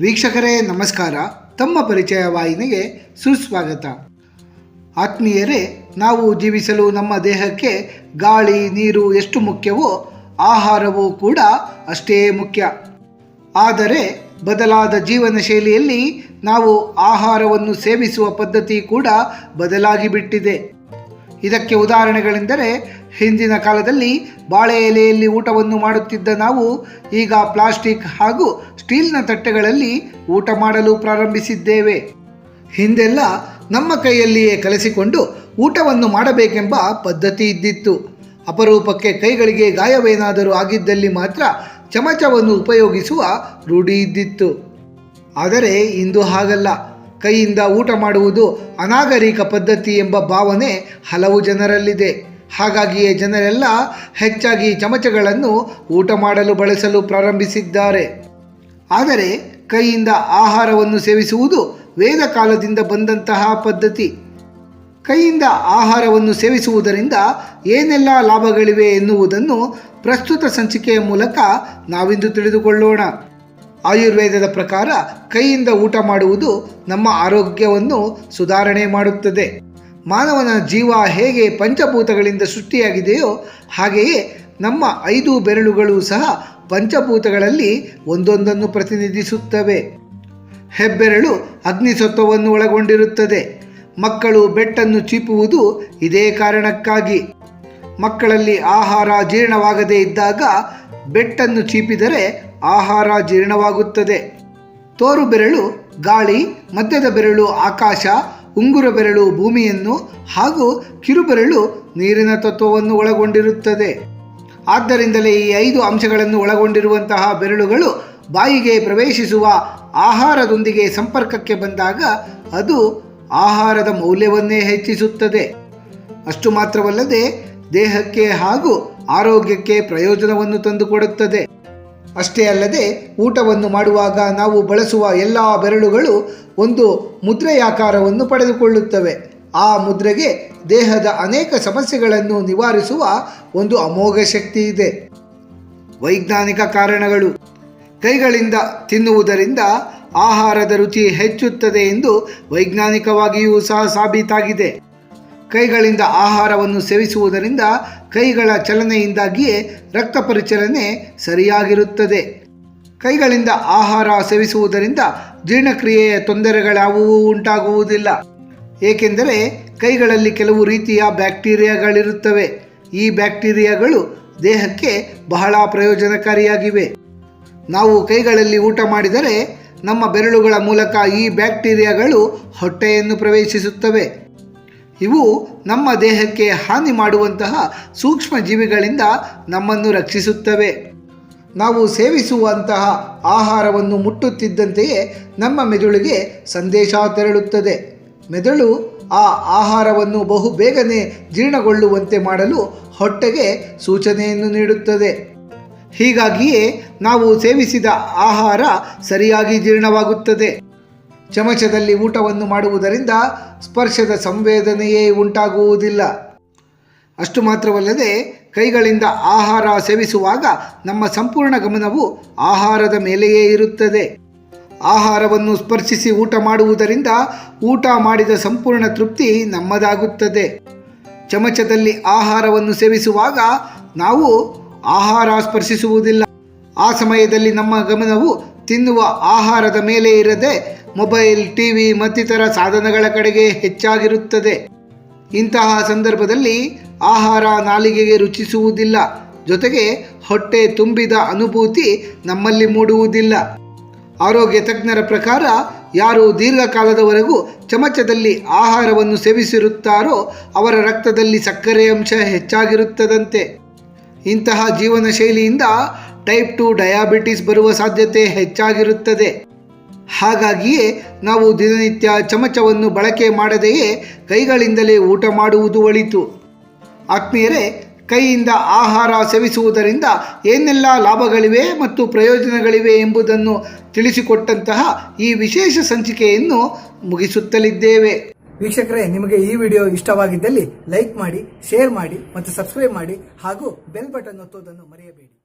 ವೀಕ್ಷಕರೇ, ನಮಸ್ಕಾರ. ತಮ್ಮ ಪರಿಚಯ ವಾಹಿನಿಗೆ ಸುಸ್ವಾಗತ. ಆತ್ಮೀಯರೇ, ನಾವು ಜೀವಿಸಲು ನಮ್ಮ ದೇಹಕ್ಕೆ ಗಾಳಿ, ನೀರು ಎಷ್ಟು ಮುಖ್ಯವೋ ಆಹಾರವೂ ಕೂಡ ಅಷ್ಟೇ ಮುಖ್ಯ. ಆದರೆ, ಬದಲಾದ ಜೀವನ ಶೈಲಿಯಲ್ಲಿ ನಾವು ಆಹಾರವನ್ನು ಸೇವಿಸುವ ಪದ್ಧತಿ ಕೂಡ ಬದಲಾಗಿ ಬಿಟ್ಟಿದೆ. ಇದಕ್ಕೆ ಉದಾಹರಣೆಗಳೆಂದರೆ, ಹಿಂದಿನ ಕಾಲದಲ್ಲಿ ಬಾಳೆ ಎಲೆಯಲ್ಲಿ ಊಟವನ್ನು ಮಾಡುತ್ತಿದ್ದ ನಾವು ಈಗ ಪ್ಲಾಸ್ಟಿಕ್ ಹಾಗೂ ಸ್ಟೀಲ್ನ ತಟ್ಟೆಗಳಲ್ಲಿ ಊಟ ಮಾಡಲು ಪ್ರಾರಂಭಿಸಿದ್ದೇವೆ. ಹಿಂದೆಲ್ಲ ನಮ್ಮ ಕೈಯಲ್ಲಿಯೇ ಕಲಸಿಕೊಂಡು ಊಟವನ್ನು ಮಾಡಬೇಕೆಂಬ ಪದ್ಧತಿ ಇದ್ದಿತ್ತು. ಅಪರೂಪಕ್ಕೆ ಕೈಗಳಿಗೆ ಗಾಯವೇನಾದರೂ ಆಗಿದ್ದಲ್ಲಿ ಮಾತ್ರ ಚಮಚವನ್ನು ಉಪಯೋಗಿಸುವ ರೂಢಿ ಇದ್ದಿತ್ತು. ಆದರೆ ಇಂದು ಹಾಗಲ್ಲ. ಕೈಯಿಂದ ಊಟ ಮಾಡುವುದು ಅನಾಗರಿಕ ಪದ್ಧತಿ ಎಂಬ ಭಾವನೆ ಹಲವು ಜನರಲ್ಲಿದೆ. ಹಾಗಾಗಿಯೇ ಜನರೆಲ್ಲ ಹೆಚ್ಚಾಗಿ ಚಮಚಗಳನ್ನು ಊಟ ಮಾಡಲು ಬಳಸಲು ಪ್ರಾರಂಭಿಸಿದ್ದಾರೆ. ಆದರೆ ಕೈಯಿಂದ ಆಹಾರವನ್ನು ಸೇವಿಸುವುದು ವೇದ ಕಾಲದಿಂದ ಬಂದಂತಹ ಪದ್ಧತಿ. ಕೈಯಿಂದ ಆಹಾರವನ್ನು ಸೇವಿಸುವುದರಿಂದ ಏನೆಲ್ಲ ಲಾಭಗಳಿವೆ ಎನ್ನುವುದನ್ನು ಪ್ರಸ್ತುತ ಸಂಚಿಕೆಯ ಮೂಲಕ ನಾವಿಂದು ತಿಳಿದುಕೊಳ್ಳೋಣ. ಆಯುರ್ವೇದದ ಪ್ರಕಾರ ಕೈಯಿಂದ ಊಟ ಮಾಡುವುದು ನಮ್ಮ ಆರೋಗ್ಯವನ್ನು ಸುಧಾರಣೆ ಮಾಡುತ್ತದೆ. ಮಾನವನ ಜೀವ ಹೇಗೆ ಪಂಚಭೂತಗಳಿಂದ ಸೃಷ್ಟಿಯಾಗಿದೆಯೋ ಹಾಗೆಯೇ ನಮ್ಮ ಐದು ಬೆರಳುಗಳು ಸಹ ಪಂಚಭೂತಗಳಲ್ಲಿ ಒಂದೊಂದನ್ನು ಪ್ರತಿನಿಧಿಸುತ್ತವೆ. ಹೆಬ್ಬೆರಳು ಅಗ್ನಿಸತ್ವವನ್ನು ಒಳಗೊಂಡಿರುತ್ತದೆ. ಮಕ್ಕಳು ಬೆಟ್ಟನ್ನು ಚೀಪುವುದು ಇದೇ ಕಾರಣಕ್ಕಾಗಿ. ಮಕ್ಕಳಲ್ಲಿ ಆಹಾರ ಜೀರ್ಣವಾಗದೇ ಇದ್ದಾಗ ಬೆಟ್ಟನ್ನು ಚೀಪಿದರೆ ಆಹಾರ ಜೀರ್ಣವಾಗುತ್ತದೆ. ತೋರು ಬೆರಳು, ಗಾಳಿ ಮಧ್ಯದ ಬೆರಳು, ಆಕಾಶ, ಉಂಗುರ ಬೆರಳು, ಭೂಮಿಯನ್ನು ಹಾಗೂ ಕಿರುಬೆರಳು ನೀರಿನ ತತ್ವವನ್ನು ಒಳಗೊಂಡಿರುತ್ತದೆ. ಆದ್ದರಿಂದಲೇ ಈ ಐದು ಅಂಶಗಳನ್ನು ಒಳಗೊಂಡಿರುವಂತಹ ಬೆರಳುಗಳು ಬಾಯಿಗೆ ಪ್ರವೇಶಿಸುವ ಆಹಾರದೊಂದಿಗೆ ಸಂಪರ್ಕಕ್ಕೆ ಬಂದಾಗ ಅದು ಆಹಾರದ ಮೌಲ್ಯವನ್ನೇ ಹೆಚ್ಚಿಸುತ್ತದೆ. ಅಷ್ಟು ಮಾತ್ರವಲ್ಲದೆ ದೇಹಕ್ಕೆ ಹಾಗೂ ಆರೋಗ್ಯಕ್ಕೆ ಪ್ರಯೋಜನವನ್ನು ತಂದುಕೊಡುತ್ತದೆ. ಅಷ್ಟೇ ಅಲ್ಲದೆ ಊಟವನ್ನು ಮಾಡುವಾಗ ನಾವು ಬಳಸುವ ಎಲ್ಲ ಬೆರಳುಗಳು ಒಂದು ಮುದ್ರೆಯಾಕಾರವನ್ನು ಪಡೆದುಕೊಳ್ಳುತ್ತವೆ. ಆ ಮುದ್ರೆಗೆ ದೇಹದ ಅನೇಕ ಸಮಸ್ಯೆಗಳನ್ನು ನಿವಾರಿಸುವ ಒಂದು ಅಮೋಘ ಶಕ್ತಿ ಇದೆ. ವೈಜ್ಞಾನಿಕ ಕಾರಣಗಳು. ಕೈಗಳಿಂದ ತಿನ್ನುವುದರಿಂದ ಆಹಾರದ ರುಚಿ ಹೆಚ್ಚುತ್ತದೆ ಎಂದು ವೈಜ್ಞಾನಿಕವಾಗಿಯೂ ಸಹ ಸಾಬೀತಾಗಿದೆ. ಕೈಗಳಿಂದ ಆಹಾರವನ್ನು ಸೇವಿಸುವುದರಿಂದ ಕೈಗಳ ಚಲನೆಯಿಂದಾಗಿಯೇ ರಕ್ತ ಪರಿಚಲನೆ ಸರಿಯಾಗಿರುತ್ತದೆ. ಕೈಗಳಿಂದ ಆಹಾರ ಸೇವಿಸುವುದರಿಂದ ಜೀರ್ಣಕ್ರಿಯೆಯ ತೊಂದರೆಗಳಾವುವೂ ಉಂಟಾಗುವುದಿಲ್ಲ. ಏಕೆಂದರೆ ಕೈಗಳಲ್ಲಿ ಕೆಲವು ರೀತಿಯ ಬ್ಯಾಕ್ಟೀರಿಯಾಗಳಿರುತ್ತವೆ. ಈ ಬ್ಯಾಕ್ಟೀರಿಯಾಗಳು ದೇಹಕ್ಕೆ ಬಹಳ ಪ್ರಯೋಜನಕಾರಿಯಾಗಿವೆ. ನಾವು ಕೈಗಳಲ್ಲಿ ಊಟ ಮಾಡಿದರೆ ನಮ್ಮ ಬೆರಳುಗಳ ಮೂಲಕ ಈ ಬ್ಯಾಕ್ಟೀರಿಯಾಗಳು ಹೊಟ್ಟೆಯನ್ನು ಪ್ರವೇಶಿಸುತ್ತವೆ. ಇವು ನಮ್ಮ ದೇಹಕ್ಕೆ ಹಾನಿ ಮಾಡುವಂತಹ ಸೂಕ್ಷ್ಮ ಜೀವಿಗಳಿಂದ ನಮ್ಮನ್ನು ರಕ್ಷಿಸುತ್ತವೆ. ನಾವು ಸೇವಿಸುವಂತಹ ಆಹಾರವನ್ನು ಮುಟ್ಟುತ್ತಿದ್ದಂತೆಯೇ ನಮ್ಮ ಮೆದುಳಿಗೆ ಸಂದೇಶ ತೆರಳುತ್ತದೆ. ಮೆದುಳು ಆ ಆಹಾರವನ್ನು ಬಹು ಬೇಗನೆ ಜೀರ್ಣಗೊಳ್ಳುವಂತೆ ಮಾಡಲು ಹೊಟ್ಟೆಗೆ ಸೂಚನೆಯನ್ನು ನೀಡುತ್ತದೆ. ಹೀಗಾಗಿಯೇ ನಾವು ಸೇವಿಸಿದ ಆಹಾರ ಸರಿಯಾಗಿ ಜೀರ್ಣವಾಗುತ್ತದೆ. ಚಮಚದಲ್ಲಿ ಊಟವನ್ನು ಮಾಡುವುದರಿಂದ ಸ್ಪರ್ಶದ ಸಂವೇದನೆಯೇ ಉಂಟಾಗುವುದಿಲ್ಲ. ಅಷ್ಟು ಮಾತ್ರವಲ್ಲದೆ ಕೈಗಳಿಂದ ಆಹಾರ ಸೇವಿಸುವಾಗ ನಮ್ಮ ಸಂಪೂರ್ಣ ಗಮನವು ಆಹಾರದ ಮೇಲೆಯೇ ಇರುತ್ತದೆ. ಆಹಾರವನ್ನು ಸ್ಪರ್ಶಿಸಿ ಊಟ ಮಾಡುವುದರಿಂದ ಊಟ ಮಾಡಿದ ಸಂಪೂರ್ಣ ತೃಪ್ತಿ ನಮ್ಮದಾಗುತ್ತದೆ. ಚಮಚದಲ್ಲಿ ಆಹಾರವನ್ನು ಸೇವಿಸುವಾಗ ನಾವು ಆಹಾರ ಸ್ಪರ್ಶಿಸುವುದಿಲ್ಲ. ಆ ಸಮಯದಲ್ಲಿ ನಮ್ಮ ಗಮನವು ತಿನ್ನುವ ಆಹಾರದ ಮೇಲೆ ಇರದೆ ಮೊಬೈಲ್, ಟಿವಿ ಮತ್ತಿತರ ಸಾಧನಗಳ ಕಡೆಗೆ ಹೆಚ್ಚಾಗಿರುತ್ತದೆ. ಇಂತಹ ಸಂದರ್ಭದಲ್ಲಿ ಆಹಾರ ನಾಲಿಗೆಗೆ ರುಚಿಸುವುದಿಲ್ಲ. ಜೊತೆಗೆ ಹೊಟ್ಟೆ ತುಂಬಿದ ಅನುಭೂತಿ ನಮ್ಮಲ್ಲಿ ಮೂಡುವುದಿಲ್ಲ. ಆರೋಗ್ಯ ತಜ್ಞರ ಪ್ರಕಾರ ಯಾರು ದೀರ್ಘಕಾಲದವರೆಗೂ ಚಮಚದಲ್ಲಿ ಆಹಾರವನ್ನು ಸೇವಿಸಿರುತ್ತಾರೋ ಅವರ ರಕ್ತದಲ್ಲಿ ಸಕ್ಕರೆ ಅಂಶ ಹೆಚ್ಚಾಗಿರುತ್ತದಂತೆ. ಇಂತಹ ಜೀವನ ಶೈಲಿಯಿಂದ ಟೈಪ್ ಟು ಡಯಾಬಿಟಿಸ್ ಬರುವ ಸಾಧ್ಯತೆ ಹೆಚ್ಚಾಗಿರುತ್ತದೆ. ಹಾಗಾಗಿಯೇ ನಾವು ದಿನನಿತ್ಯ ಚಮಚವನ್ನು ಬಳಕೆ ಮಾಡದೆಯೇ ಕೈಗಳಿಂದಲೇ ಊಟ ಮಾಡುವುದು ಒಳಿತು. ಆತ್ಮೀಯರೇ, ಕೈಯಿಂದ ಆಹಾರ ಸೇವಿಸುವುದರಿಂದ ಏನೆಲ್ಲ ಲಾಭಗಳಿವೆ ಮತ್ತು ಪ್ರಯೋಜನಗಳಿವೆ ಎಂಬುದನ್ನು ತಿಳಿಸಿಕೊಟ್ಟಂತಹ ಈ ವಿಶೇಷ ಸಂಚಿಕೆಯನ್ನು ಮುಗಿಸುತ್ತಲಿದ್ದೇವೆ. ವೀಕ್ಷಕರೇ, ನಿಮಗೆ ಈ ವಿಡಿಯೋ ಇಷ್ಟವಾಗಿದ್ದಲ್ಲಿ ಲೈಕ್ ಮಾಡಿ, ಶೇರ್ ಮಾಡಿ ಮತ್ತು ಸಬ್ಸ್ಕ್ರೈಬ್ ಮಾಡಿ ಹಾಗೂ ಬೆಲ್ ಬಟನ್ ಒತ್ತುವುದನ್ನು ಮರೆಯಬೇಡಿ.